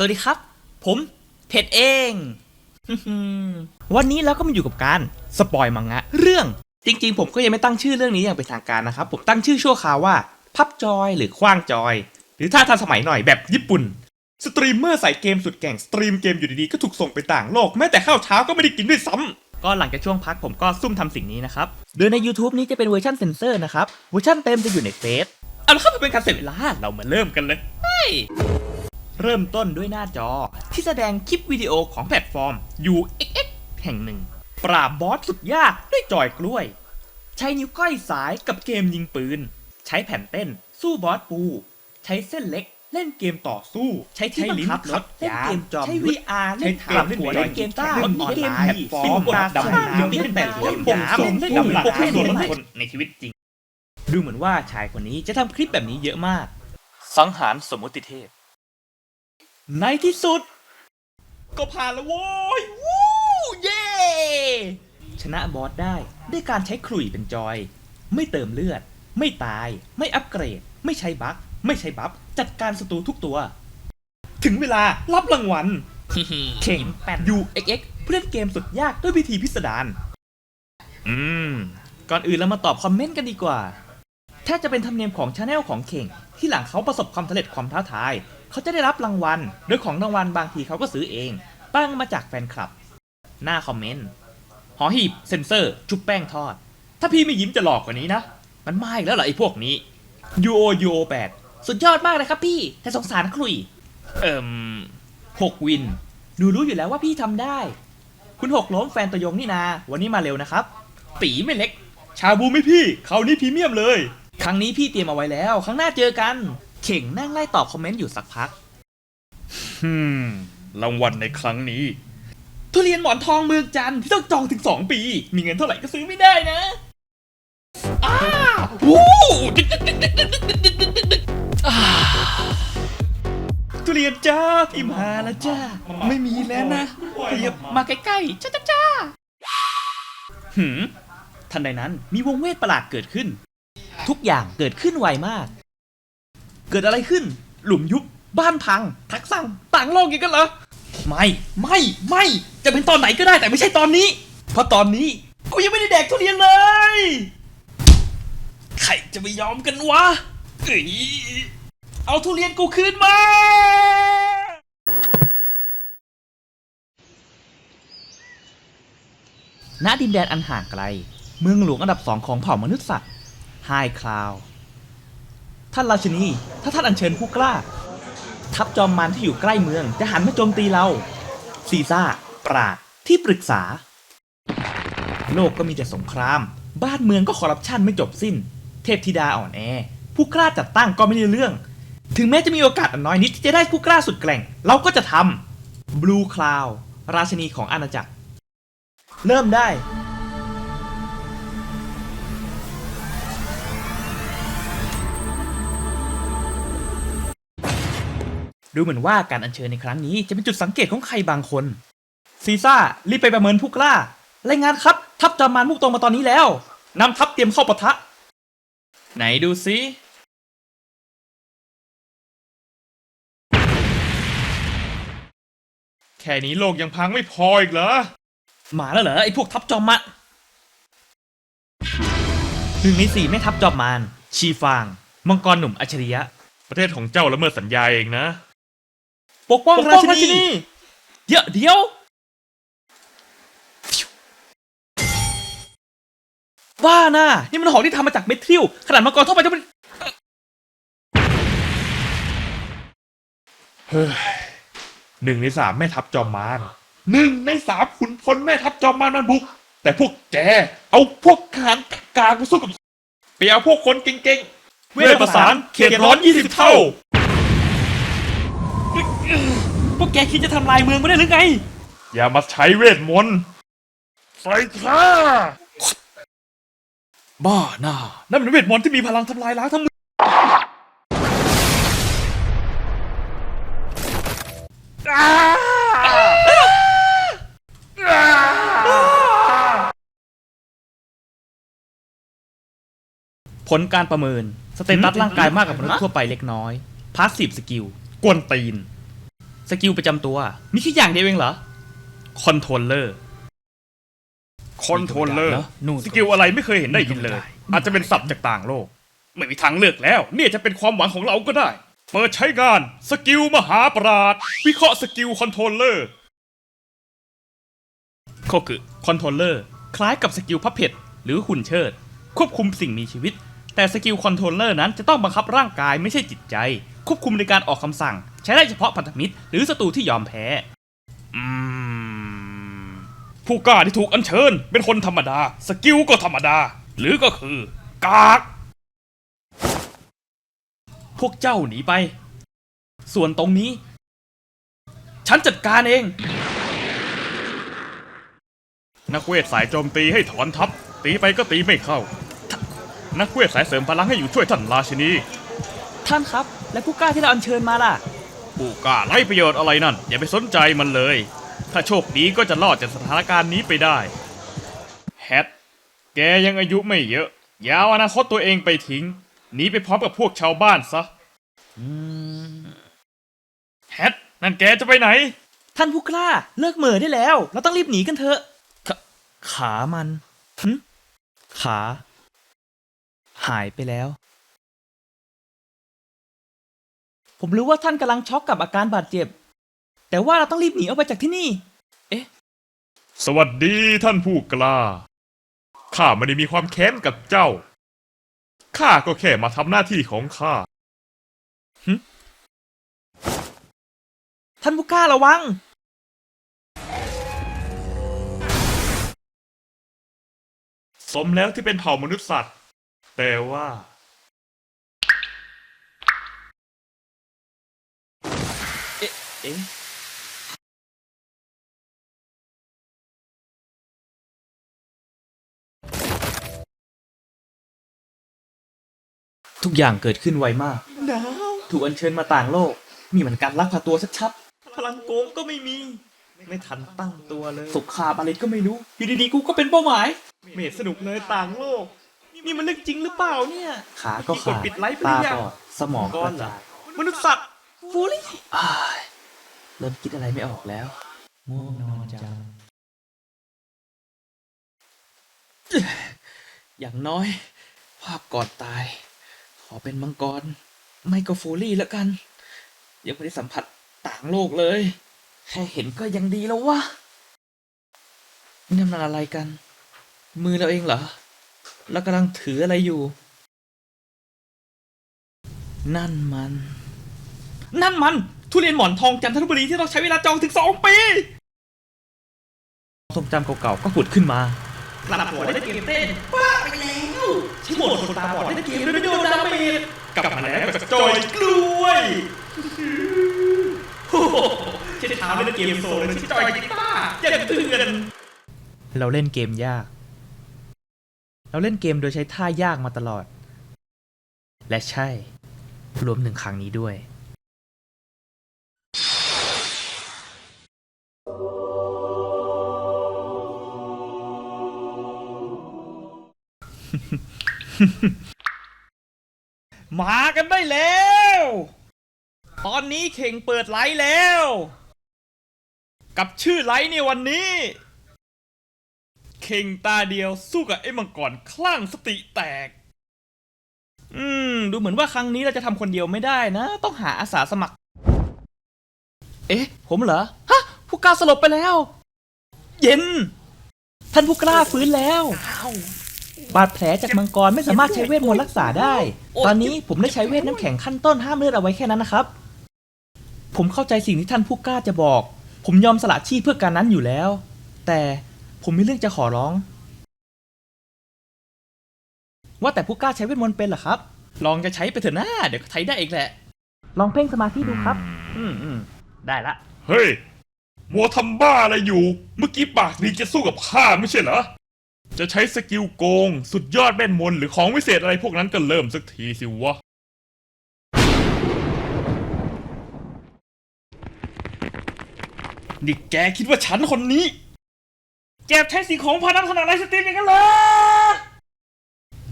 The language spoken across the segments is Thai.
สวัสดีครับ ผมเพชรเอง วันนี้เราก็มาอยู่กับการสปอยมังงะ เรื่อง จริงๆ ผมก็ยังไม่ตั้งชื่อเรื่องนี้อย่างเป็นทางการนะครับ ผมตั้งชื่อชั่วคราวว่า พับจอยหรือคว้างจอย หรือถ้าทันสมัยหน่อยแบบญี่ปุ่น สตรีมเมอร์ใส่เกมสุดแก่งสตรีมเกมอยู่ดีๆ ก็ถูกส่งไปต่างโลกแม้แต่ข้าวเช้าก็ไม่ได้กินด้วยซ้ำก็หลังจากช่วงพักผมก็ซุ่มทำสิ่งนี้นะครับโดยใน YouTube นี้จะเป็นเวอร์ชันเซนเซอร์นะครับเวอร์ชันเต็มจะอยู่ในเฟซเอาละครับเป็นการเสียเวลาเรามาเริ่มกันเลย เฮ้ยเริ่มต้นด้วยหน้าจอ ที่แสดงคลิปวิดีโอของแพลตฟอร์ม UXX แห่งหนึ่ง ปราบบอสสุดยากด้วยจอยกล้วย ใช้นิ้วก้อยสายกับเกมยิงปืน ใช้แผ่นเต้น สู้บอสปู ใช้เส้นเล็กเล่นเกมต่อสู้ ใช้ที่บังคับรถเล่นเกมจอมใช้ VR เล่นเกมหัวเล่นเกมต้าเล่นเกมแพลตฟอร์มตาดำน้ำเล่นแบบเล่นปงสมเล่นกับหลักส่วนคนในชีวิตจริง ดูเหมือนว่าชายคนนี้จะทำคลิปแบบนี้เยอะมาก สังหารสมมติเทพ ในที่สุด ก็ผ่านแล้วโว้ยวู้เย่ชนะบอสได้ด้วยการใช้ขลุ่ยเป็นจอย ไม่เติมเลือด ไม่ตาย ไม่อัปเกรด ไม่ใช้บัคไม่ใช้บัฟจัดการศัตรูทุกตัว ถึงเวลารับรางวัลเข่งแปด UXX เพื่อเล่นเกมสุดยากด้วยวิธีพิสดารอืม ก่อนอื่นเรามาตอบคอมเมนต์กันดีกว่า ถ้าจะเป็นธรรมเนียมของชาแนลของเข่ง ที่หลังเขาประสบความสำเร็จความท้าทาย เขาจะได้รับรางวัล โดยของรางวัลบางทีเขาก็ซื้อเอง ตั้งมาจากแฟนคลับ หน้าคอมเมนต์ หอหีบเซนเซอร์ ชุบแป้งทอด ถ้าพี่ไม่ยิ้มจะหลอกกว่านี้นะ มันไม่แล้วเหรอไอ้พวกนี้ UO UO 8สุดยอดมากเลยครับพี่ แต่สงสารคลุย เอิ่มหกวินหนูรู้อยู่แล้วว่าพี่ทำได้ คุณหกล้มแฟนตัวยงนี่นา วันนี้มาเร็วนะครับตีไม่เล็ก ชาบูไม่พี่ เขาวนี้พรีเมียมเลย ครั้งนี้พี่เตรียมเอาไว้แล้ว ครั้งหน้าเจอกัน เข่งนั่งไล่ตอบคอมเมนต์อยู่สักพัก ฮึมรางวัลในครั้งนี้ ทุเรียนหมอนทองเมืองจันทร์ที่ต้องจองถึง 2 ปี มีเงินเท่าไหร่ก็ซื้อไม่ได้นะ อ้าวู้อ่าทุเรียนจ้าพิมหาแล้วจ้า ไม่มีแล้วนะขยับมาใกล้ๆจ้าจ้าจ้าหืมทันใดนั้นมีวงเวทประหลาดเกิดขึ้น ทุกอย่างเกิดขึ้นไวมาก เกิดอะไรขึ้น หลุมยุบ บ้านพัง ทักสั่งต่างโลกอีกกันเหรอ ไม่ ไม่ ไม่ จะเป็นตอนไหนก็ได้แต่ไม่ใช่ตอนนี้ เพราะตอนนี้กูยังไม่ได้แดกทุเรียนเลย ใครจะไปยอมกันวะเอ้ยเอาทุเรียนกูคืนมาณดินแดนอันห่างไกล เมืองหลวงอันดับสองของเผ่ามนุษย์สัตว์ไฮคลาว ท่านราชินี ถ้าท่านอัญเชิญผู้กล้า ทัพจอมมารที่อยู่ใกล้เมือง จะหันมาโจมตีเรา ซีซ่า ปราดที่ปรึกษา โลกก็มีแต่สงคราม บ้านเมืองก็คอร์รัปชันไม่จบสิ้น เทพธิดาอ่อนแอ ผู้กล้าจัดตั้งก็ไม่ได้เรื่อง ถึงแม้จะมีโอกาสอันน้อยนิดที่จะได้ผู้กล้าสุดแกร่ง เราก็จะทำบลูคลาวราชินีของอาณาจักร เริ่มได้ ดูเหมือนว่าการอัญเชิญในครั้งนี้จะเป็นจุดสังเกตของใครบางคน ซีซ่ารีบไปประเมินผู้กล้ารายงานครับ ทัพจอมมารมุ่งตรงมาตอนนี้แล้วนำทัพเตรียมเข้าปะทะ ไหนดูซิแค่นี้โลกยังพังไม่พออีกเหรอ มาแล้วเหรอไอ้พวกทัพจอมมารหนึ่งในสี่แม่ทัพจอมมารชีฟาง มังกรหนุ่มอัจฉริยะ ประเทศของเจ้าละเมิดสัญญาเองนะ ปกป้องราชินี เดี๋ยวเดี๋ยวบ้าน่ะนี่มันของที่ทำมาจากเมทิลขนาดมังกรทั่วไปจะเป็นหนึ่งในสามแม่ทัพจอมมารหนึ่งในสามขุนพลแม่ทัพจอมมารมันบุก แต่พวกแกเอาพวกทหารกากๆมาสู้กับไปเอาพวกคนเก่งๆเวทประสานเขตร้อนยี่สิบเท่า พวกแกคิดจะทำลายเมืองไม่ได้หรือไง อย่ามาใช้เวทมนต์ใส่ข้าบ้าน่ะนั่นเป็นเวทมนต์ที่มีพลังทำลายล้างทั้งเมืองผลการประเมิน สเตตัสร่างกายมากกว่ามนุษย์ทั่วไปเล็กน้อยพาสซีฟสกิลกวนตีน สกิลประจำตัว มีแค่อย่างเดียวเองเหรอ คอนโทรลเลอร์คอนโทรลเลอร์นู่นสกิลอะไรไม่เคยเห็นได้ยินเลย อาจจะเป็นศัพท์จากต่างโลก ไม่มีทางเลือกแล้ว เนี่ยจะเป็นความหวังของเราก็ได้ เปิดใช้งานสกิลมหาปราด วิเคราะห์สกิลคอนโทรลเลอร์ก็คือคอนโทรลเลอร์คล้ายกับสกิลพับเพดหรือหุ่นเชิด ควบคุมสิ่งมีชีวิต แต่สกิลคอนโทรลเลอร์นั้นจะต้องบังคับร่างกายไม่ใช่จิตใจ ควบคุมในการออกคำสั่ง ใช้ได้เฉพาะพันธมิตร หรือศัตรูที่ยอมแพ้ อืม ผู้กล้าที่ถูกอัญเชิญ เป็นคนธรรมดา สกิลก็ธรรมดา หรือก็คือกากพวกเจ้าหนีไป ส่วนตรงนี้ ฉันจัดการเอง นักเวทสายโจมตีให้ถอนทัพ ตีไปก็ตีไม่เข้า นักเวทสายเสริมพลังให้อยู่ช่วยท่านราชินี ท่านครับ และผู้กล้าที่เราอัญเชิญมาล่ะ ผู้กล้าไร้ประโยชน์อะไรนั่น อย่าไปสนใจมันเลย ถ้าโชคดีก็จะรอดจากสถานการณ์นี้ไปได้แฮทแกยังอายุไม่เยอะ อยาวอนาคตตัวเองไปทิ้งหนีไปพร้อมกับพวกชาวบ้านซะแฮทนั่นแกจะไปไหน ท่านผู้กล้าเลิกเหม่อได้แล้ว เราต้องรีบหนีกันเถอะขขามันหึขา หายไปแล้ว ผมรู้ว่าท่านกำลังช็อกกับอาการบาดเจ็บ แต่ว่าเราต้องรีบหนีออกไปจากที่นี่ เอ๊ะ สวัสดีท่านผู้กล้า ข้าไม่ได้มีความแค้นกับเจ้า ข้าก็แค่มาทำหน้าที่ของข้า ท่านผู้กล้าระวัง สมแล้วที่เป็นเผ่ามนุษย์สัตว์ แต่ว่า เอ๊ะเอ๊ะทุกอย่างเกิดขึ้นไวมากหนาว ถูกอัญเชิญมาต่างโลก มีเหมือนการลักพาตัวชัดๆพลังโกงก็ไม่มี ไม่ทันตั้งตัวเลยสงครามอะไรก็ไม่รู้ อยู่ดีๆ กูก็เป็นเป้าหมายไม่เห็นสนุกเลยต่างโลก นี่มันเรื่องจริงหรือเปล่าเนี่ย ขาก็ขาดปิดไลฟ์ไปหตารือยังบอด สมองกระจายมนุษย์สัตว์ฟูลี่ อ้าย เริ่มคิดอะไรไม่ออกแล้วง่วงนอนจังอย่างน้อย ภาพก่อนตาย ขอเป็นมังกร ไม่ก็ฟูลี่แล้วกัน ยังไม่ได้สัมผัสต่างโลกเลย แค่เห็นก็ยังดีแล้ววะนี่มันอะไรกัน มือเราเองเหรอเรากำลังถืออะไรอยู่ นั่นมัน นั่นมัน ทุเรียนหมอนทองจันทบุรีที่เราใช้เวลาจองถึงสองปีทรงจำเก่าๆก็ผุดขึ้นมา หลับหัวได้เกมเต้นบ้าไปแล้วใช้โหมดคนตาบอดได้เกมด้วยไม่โดนดาเมจกลับมาแล้วกับจอยกล้วยโอ้โหใช้เท้าเล่นเกมโซลเลยใช้จอยกีตาร์อย่างเถื่อนเราเล่นเกมยาก เราเล่นเกมโดยใช้ท่ายากมาตลอด และใช่ รวมถึงครั้งนี้ด้วย มากันได้แล้ว ตอนนี้เข่งเปิดไลฟ์แล้ว กับชื่อไลฟ์ในวันนี้ เข่งตาเดียวสู้กับไอ้มังกรคลั่งสติแตก อืม ดูเหมือนว่าครั้งนี้เราจะทำคนเดียวไม่ได้นะ ต้องหาอาสาสมัคร เอ๊ะ ผมเหรอ ฮะ ผู้กล้าสลบไปแล้ว เย็น ท่านผู้กล้าฟื้นแล้ว บาดแผลจากมังกรไม่สามารถใช้เวทมนต์รักษาได้ ตอนนี้ผมได้ใช้เวทน้ำแข็งขั้นต้นห้ามเลือดเอาไว้แค่นั้นนะครับ ผมเข้าใจสิ่งที่ท่านผู้กล้าจะบอก ผมยอมสละชีพเพื่อการนั้นอยู่แล้ว แต่ผมมีเรื่องจะขอร้อง ว่าแต่ผู้กล้าใช้เวทมนต์เป็นเหรอครับ ลองจะใช้ไปเถอะนะเดี๋ยวก็ใช้ได้เองแหละ ลองเพ่งสมาธิดูครับ อืมอืมได้ละ เฮ้ยมัวทำบ้าอะไรอยู่ เมื่อกี้ปากดีจะสู้กับข้าไม่ใช่เหรอ จะใช้สกิลโกง สุดยอดแม่นมนต์หรือของวิเศษอะไรพวกนั้นก็เริ่มสักทีสิวะ นี่แกคิดว่าฉันคนนี้ แกใช้สิ่งของพานันขนาดไรสตรีมอย่างนั้นเหรอ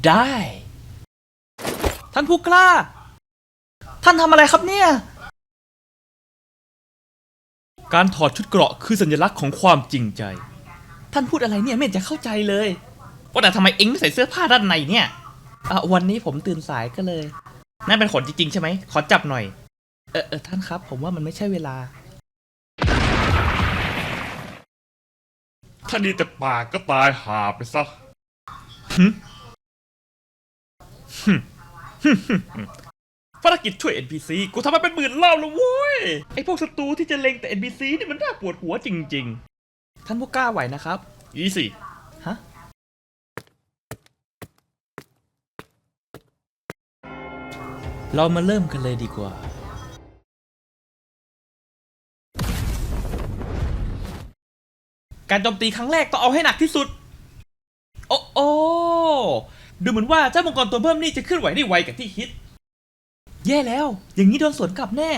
ได้ ท่านผู้กล้า ท่านทำอะไรครับเนี่ย การถอดชุดเกราะคือสัญลักษณ์ของความจริงใจ ท่านพูดอะไรเนี่ยไม่เห็นจะเข้าใจเลยว่าแต่ทำไมเอ็งไม่ใส่เสื้อผ้าด้านในเนี่ยอะวันนี้ผมตื่นสายก็เลยนั่นเป็นขนจริงๆใช่ไหมขอจับหน่อย เออเออท่านครับ ผมว่ามันไม่ใช่เวลา ถ้าดีแต่ปากก็ตายหาไปซะภารกิจช่วย NPC กูทำมาเป็นหมื่นรอบแล้วเว้ย ไอพวกศัตรูที่จะเล็งแต่ NPC นี่มันน่าปวดหัวจริง ๆ ท่านผู้กล้าไหวนะครับอีสิฮะเรามาเริ่มกันเลยดีกว่า การโจมตีครั้งแรกต้องเอาให้หนักที่สุด โอ้โอ้ดูเหมือนว่าเจ้ามังกรตัวเพิ่มนี่จะเคลื่อนไหวได้ไวกว่าที่คิด แย่แล้ว อย่างนี้โดนสวนกลับแน่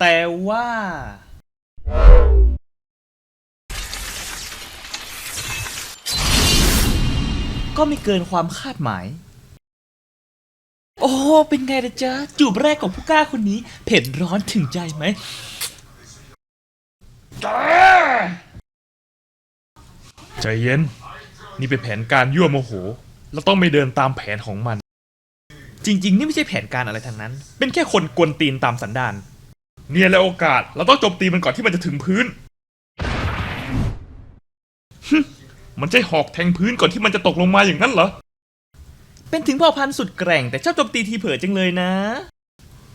แต่ว่า ก็ไม่เกินความคาดหมาย โอ้เป็นไงนะจ๊ะ จูบแรกของผู้กล้าคนนี้ เผ็ดร้อนถึงใจไหมใจเย็น นี่เป็นแผนการยั่วโมโห เราต้องไม่เดินตามแผนของมัน จริง ๆ นี่ไม่ใช่แผนการอะไรทั้งนั้น เป็นแค่คนกวนตีนตามสันดาน เนี่ยแหละโอกาส เราต้องโจมตีมันก่อนที่มันจะถึงพื้นฮึ มันใช่หอกแทงพื้นก่อนที่มันจะตกลงมาอย่างนั้นเหรอ เป็นถึงเผ่าพันธุ์สุดแกร่งแต่ชอบโจมตีทีเผลอจังเลยนะ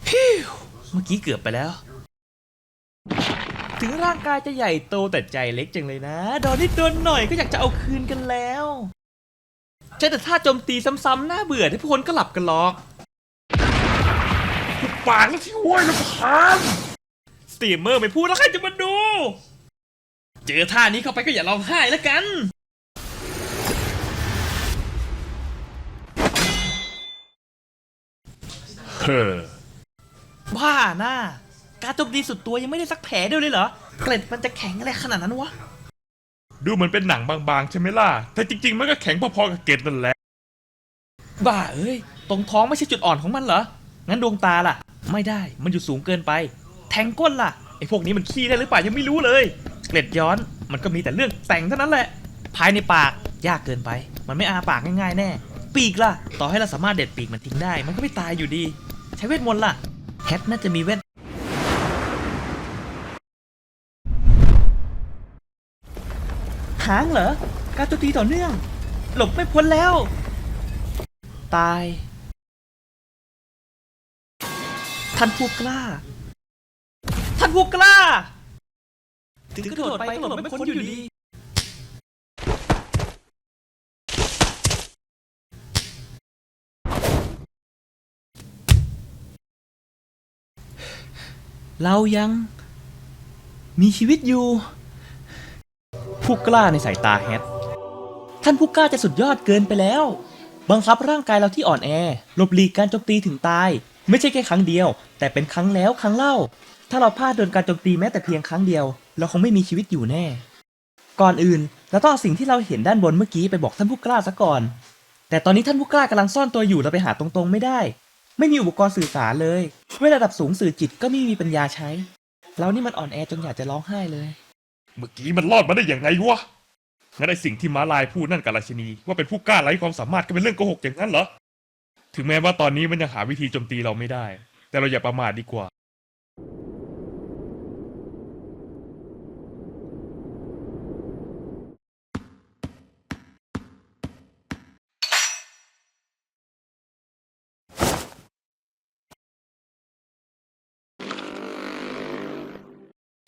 พิวเมื่อกี้เกือบไปแล้ว ถึงร่างกายจะใหญ่โตแต่ใจเล็กจังเลยนะ โดนนิดโดนหน่อยก็อยากจะเอาคืนกันแล้วใช่แต่ถ้าโจมตีซ้ำๆน่าเบื่อที่พวกคนก็หลับกันหรอกปากแล้วที่ห้วยแล้วพานสตรีมเมอร์ไม่พูดแล้วใครจะมาดู เจอท่านี้เข้าไปก็อย่าร้องไห้แล้วกัน เฮ้อบ้าหน้า การโจมตีสุดตัวยังไม่ได้สักแผลเดียวเลยเหรอ เกล็ดมันจะแข็งอะไรขนาดนั้นวะ ดูเหมือนเป็นหนังบางๆ ใช่ไหมล่ะ แต่จริงๆ มันก็แข็งพอๆกับเกล็ดนั่นแหละ บ้าเอ้ย ตรงท้องไม่ใช่จุดอ่อนของมันเหรอ งั้นดวงตาล่ะ ไม่ได้ มันอยู่สูงเกินไป แทงก้นล่ะ ไอ้พวกนี้มันขี้ได้หรือเปล่ายังไม่รู้เลย เกล็ดย้อน มันก็มีแต่เรื่องแต่งเท่านั้นแหละ ภายในปาก ยากเกินไป มันไม่อาปากง่ายๆ แน่ ปีกล่ะ ต่อให้เราสามารถเด็ดปีกมันทิ้งได้ มันก็ไม่ตายอยู่ดี ใช้เวทมนต์ล่ะแฮทน่าจะมีเวทหางเหรอ การโจมตีต่อเนื่อง หลบไม่พ้นแล้ว ตาย ท่านผู้กล้า ท่านผู้กล้า ถึงกระโดดไปก็หลบไม่พ้นอยู่ดี เรายังมีชีวิตอยู่ ผู้กล้าในสายตาแฮท ท่านผู้กล้าจะสุดยอดเกินไปแล้ว บังคับร่างกายเราที่อ่อนแอหลบหลีกการโจมตีถึงตาย ไม่ใช่แค่ครั้งเดียว แต่เป็นครั้งแล้วครั้งเล่า ถ้าเราพลาดโดนการโจมตีแม้แต่เพียงครั้งเดียว เราคงไม่มีชีวิตอยู่แน่ ก่อนอื่นเราต้องเอาสิ่งที่เราเห็นด้านบนเมื่อกี้ไปบอกท่านผู้กล้าซะก่อน แต่ตอนนี้ท่านผู้กล้ากำลังซ่อนตัวอยู่เราไปหาตรงๆไม่ได้ ไม่มีอุปกรณ์สื่อสารเลยเวทระดับสูงสื่อจิตก็ไม่มีปัญญาใช้ เรานี่มันอ่อนแอจนอยากจะร้องไห้เลย เมื่อกี้มันรอดมาได้อย่างไงวะงั้นไอสิ่งที่ม้าลายพูดนั่นกับราชินี ว่าเป็นผู้กล้าไร้ความสามารถก็เป็นเรื่องโกหกอย่างนั้นเหรอ ถึงแม้ว่าตอนนี้มันยังหาวิธีโจมตีเราไม่ได้ แต่เราอย่าประมาทดีกว่า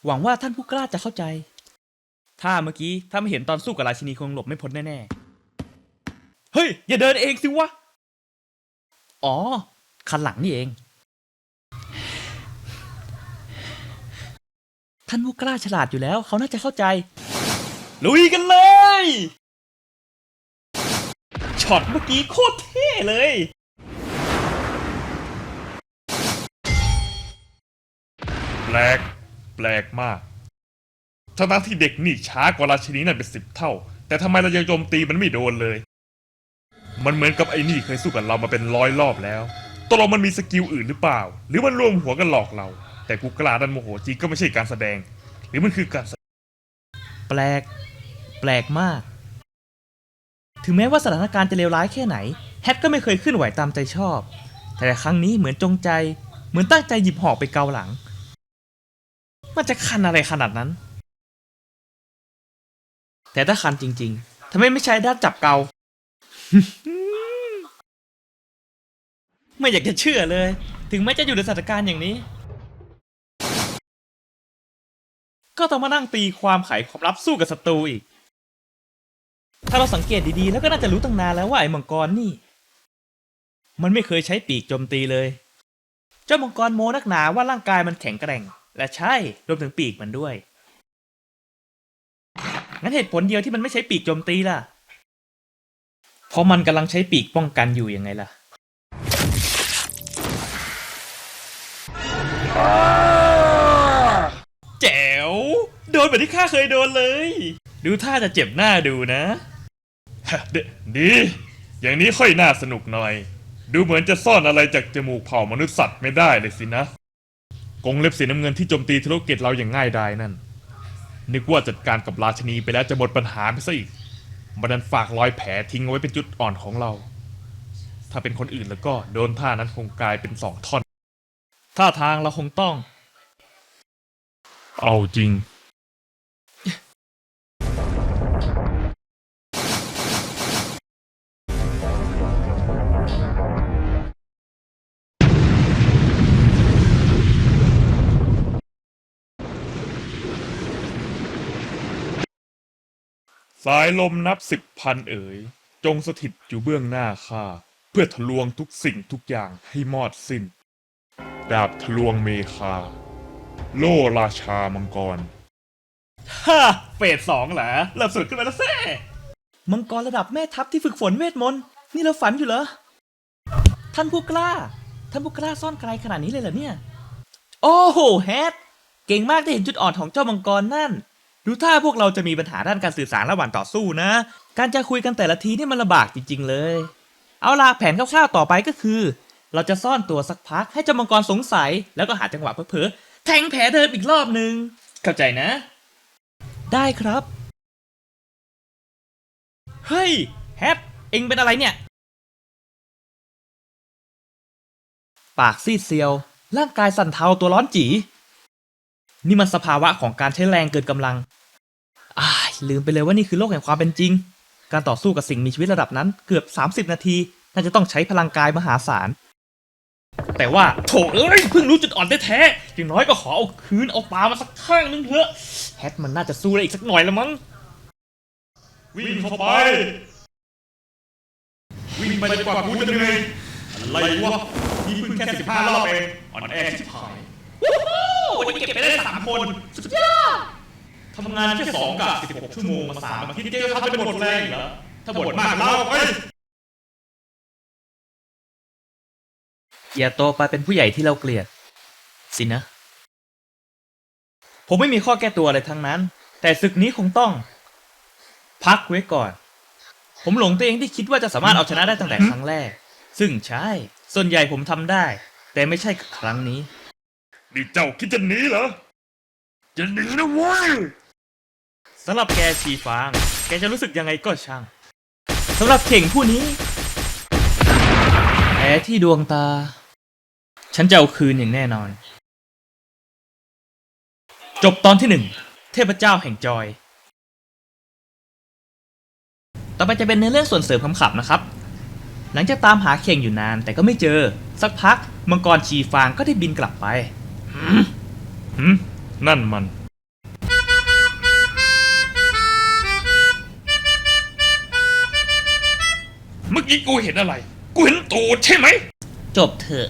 หวังว่าท่านผู้กล้าจะเข้าใจ ถ้าเมื่อกี้ถ้าไม่เห็นตอนสู้กับราชินีคงหลบไม่พ้นแน่ๆ เฮ้ย อย่าเดินเองสิวะ อ๋อ คันหลังนี่เอง ท่านผู้กล้าฉลาดอยู่แล้ว เขาน่าจะเข้าใจ ลุยกันเลย ช็อตเมื่อกี้โคตรเท่เลยแปลก แปลกมากทั้งที่เด็กนี่ช้ากว่าราชินีนั่นเป็นสิบเท่า แต่ทำไมเรายังโจมตีมันไม่โดนเลย มันเหมือนกับไอ้นี่เคยสู้กับเรามาเป็นร้อยรอบแล้วตกลงมันมีสกิลอื่นหรือเปล่า หรือมันรวมหัวกันหลอกเรา แต่กูกล้าดันโมโหจริงก็ไม่ใช่การแสดง หรือมันคือการแปลก แปลกมาก ถึงแม้ว่าสถานการณ์จะเลวร้ายแค่ไหน แฮทก็ไม่เคยขึ้นไหวตามใจชอบ แต่ครั้งนี้เหมือนจงใจ เหมือนตั้งใจหยิบหอกไปเกาหลัง มันจะคันอะไรขนาดนั้น แต่ถ้าคันจริงๆทำไมไม่ใช้ด้านจับเกา ไม่อยากจะเชื่อเลย ถึงแม้จะอยู่ในสถานการณ์อย่างนี้ ก็ต้องมานั่งตีความไขความลับสู้กับศัตรูอีก ถ้าเราสังเกตดีๆ แล้วก็น่าจะรู้ตั้งนานแล้วว่าไอ้มังกรนี่ มันไม่เคยใช้ปีกโจมตีเลย เจ้ามังกรโมนักหนาว่าร่างกายมันแข็งแกร่ง และใช่รวมถึงปีกมันด้วย งั้นเหตุผลเดียวที่มันไม่ใช้ปีกโจมตีล่ะ เพราะมันกำลังใช้ปีกป้องกันอยู่ยังไงล่ะ แจ๋ว โดนแบบที่ข้าเคยโดนเลย ดูท่าจะเจ็บหน้าดูนะ ฮะเดดี อย่างนี้ค่อยน่าสนุกหน่อย ดูเหมือนจะซ่อนอะไรจากจมูกเผ่ามนุษย์สัตว์ไม่ได้เลยสินะ กองเล็บสีน้ำเงินที่โจมตีธุรกิจเราอย่างง่ายดายนั่น นึกว่าจัดการกับราชนีไปแล้วจะหมดปัญหาไปซะอีกมันดันฝากรอยแผลทิ้งเอาไว้เป็นจุดอ่อนของเรา ถ้าเป็นคนอื่นแล้วก็โดนท่านั้นคงกลายเป็นสองท่อน ท่าทางเราคงต้อง เอาจริง สายลมนับสิบพันเอ๋ย จงสถิตอยู่เบื้องหน้าข้าเพื่อทะลวงทุกสิ่งทุกอย่างให้มอดสิ้น ดาบทะลวงเมคา โลราชามังกร ฮ่าเฟสสองเหรอเริ่มสุดขึ้นมาแล้วแซ่มังกรระดับแม่ทัพที่ฝึกฝนเวทมนต์นี่เราฝันอยู่เหรอ ท่านผู้กล้า ท่านผู้กล้าซ่อนไกลขนาดนี้เลยเหรอเนี่ย โอ้โหแฮทเก่งมากที่เห็นจุดอ่อนของเจ้ามังกรนั่น ดูท่าพวกเราจะมีปัญหาด้านการสื่อสารระหว่างต่อสู้นะ การจะคุยกันแต่ละทีนี่มันลำบากจริง ๆ เลย เอาล่ะแผนคร่าวๆต่อไปก็คือ เราจะซ่อนตัวสักพักให้เจ้ามังกรสงสัย แล้วก็หาจังหวะเผลอๆแทงแผลเดิมอีกรอบนึงเข้าใจนะ ได้ครับ เฮ้ยแฮปเอ็งเป็นอะไรเนี่ย ปากซีดเซียว ร่างกายสั่นเทาตัวร้อนจี นี่มันสภาวะของการใช้แรงเกินกำลัง ลืมไปเลยว่านี่คือโลกแห่งความเป็นจริง การต่อสู้กับสิ่งมีชีวิตระดับนั้นเกือบ 30 นาที น่าจะต้องใช้พลังกายมหาศาล แต่ว่าโถเอ้ยเพิ่งรู้จุดอ่อนแท้ๆอย่างน้อยก็ขอเอาคืนเอาปลามาสักข้างนึงเถอะแฮทมันน่าจะสู้ได้อีกสักหน่อยละมั้งวิ่งเข้าไป วิ่งไปจนกว่ากูจะเหนื่อยอะไรวะนี่เพิ่งแค่สิบห้ารอบเองอ่อนแอชิบหายวันนี้เก็บไปได้สามคน สุดยอด ทำงานแค่สองกะสิบหกชั่วโมงมาสามอาทิตย์แกจะทำเป็นหมดแรงเหรอถ้าบ่นมากเล่าเอ้ยอย่าโตไปเป็นผู้ใหญ่ที่เราเกลียด สินะ ผมไม่มีข้อแก้ตัวอะไรทั้งนั้น แต่ศึกนี้คงต้อง พักไว้ก่อน ผมหลงตัวเองที่คิดว่าจะสามารถเอาชนะได้ตั้งแต่ครั้งแรก ซึ่งใช่ ส่วนใหญ่ผมทำได้ แต่ไม่ใช่กับครั้งนี้ นี่เจ้าคิดจะหนีเหรอจะหนีนะเว้ย สำหรับแกชีฟาง แกจะรู้สึกยังไงก็ช่างสำหรับเข่งผู้นี้แผลที่ดวงตา ฉันจะเอาคืนอย่างแน่นอน จบตอนที่หนึ่งเทพเจ้าแห่งจอย ต่อไปจะเป็นเนื้อเรื่องส่วนเสริมคำๆนะครับ หลังจากตามหาเข่งอยู่นานแต่ก็ไม่เจอ สักพักมังกรชีฟางก็ได้บินกลับไป หืมนั่นมัน เมื่อกี้กูเห็นอะไร กูเห็นตูดใช่ไหม จบเถอะ